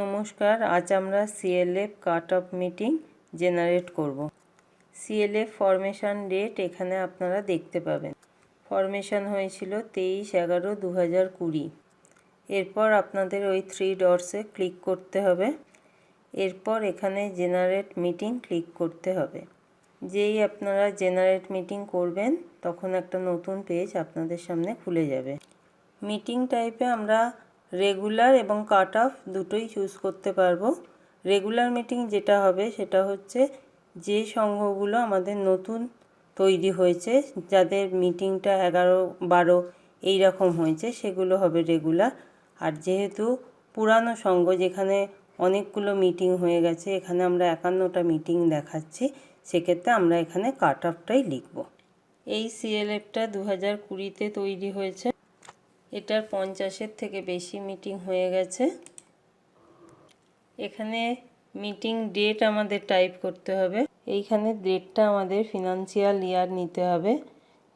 নমস্কার, আজ আমরা CLF cut off meeting generate করব। সিএলএফ ফরমেশন ডেট এখানে আপনারা দেখতে পাবেন। ফরমেশন হয়েছিল তেইশ এগারো দু হাজার কুড়ি। এরপর আপনাদের ওই থ্রি ডটসে ক্লিক করতে হবে। এরপর এখানে জেনারেট মিটিং ক্লিক করতে হবে। যেই আপনারা জেনারেট মিটিং করবেন, তখন একটা নতুন পেজ আপনাদের সামনে খুলে যাবে। মিটিং টাইপে আমরা রেগুলার এবং কাট অফ দুটোই চুজ করতে পারব। রেগুলার মিটিং যেটা হবে সেটা হচ্ছে যে সংঘগুলো আমাদের নতুন তৈরি হয়েছে, যাদের মিটিংটা এগারো, বারো এই রকম হয়েছে, সেগুলো হবে রেগুলার আর যেহেতু পুরানো সংঘ, যেখানে অনেকগুলো মিটিং হয়ে গেছে, এখানে আমরা একান্নটা মিটিং দেখাচ্ছি, সেক্ষেত্রে আমরা এখানে কাট অফটাই লিখব। এই সিএলএফটা দু হাজার কুড়িতে তৈরি হয়েছে। এটার পঞ্চাশের থেকে বেশি মিটিং হয়ে গেছে। এখানে মিটিং ডেট আমাদের টাইপ করতে হবে। এইখানে ডেটটা আমাদের ফিনান্সিয়াল ইয়ার নিতে হবে।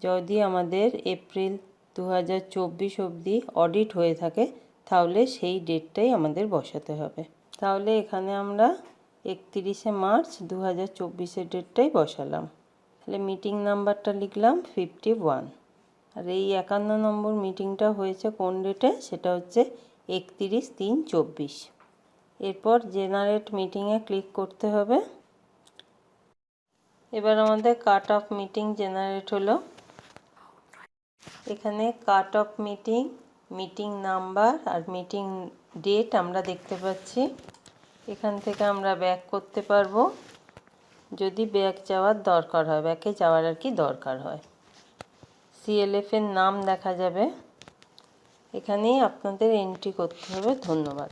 যদি আমাদের এপ্রিল দু হাজার চব্বিশ অবধি অডিট হয়ে থাকে, তাহলে সেই ডেটটাই আমাদের বসাতে হবে। তাহলে এখানে আমরা একতিরিশে মার্চ দু হাজার চব্বিশের ডেটটাই বসালাম। তাহলে মিটিং নাম্বারটা লিখলাম ফিফটি ওয়ান আর এই একান্ন নম্বর মিটিংটা হয়েছে কোন ডেটে? সেটা হচ্ছে একতিরিশ তিন চব্বিশ। এরপর জেনারেট মিটিংয়ে ক্লিক করতে হবে। এবার আমাদের কাট অফ মিটিং জেনারেট হলো। এখানে cut off meeting meeting number আর মিটিং ডেট আমরা দেখতে পাচ্ছি। এখান থেকে আমরা ব্যাক করতে পারব। যদি ব্যাক যাওয়ার দরকার হয়, ব্যাকে যাওয়ার আর কি দরকার হয়। সিএলএফের নাম দেখা যাবে। এখানেই আপনাদের এন্ট্রি করতে হবে। ধন্যবাদ।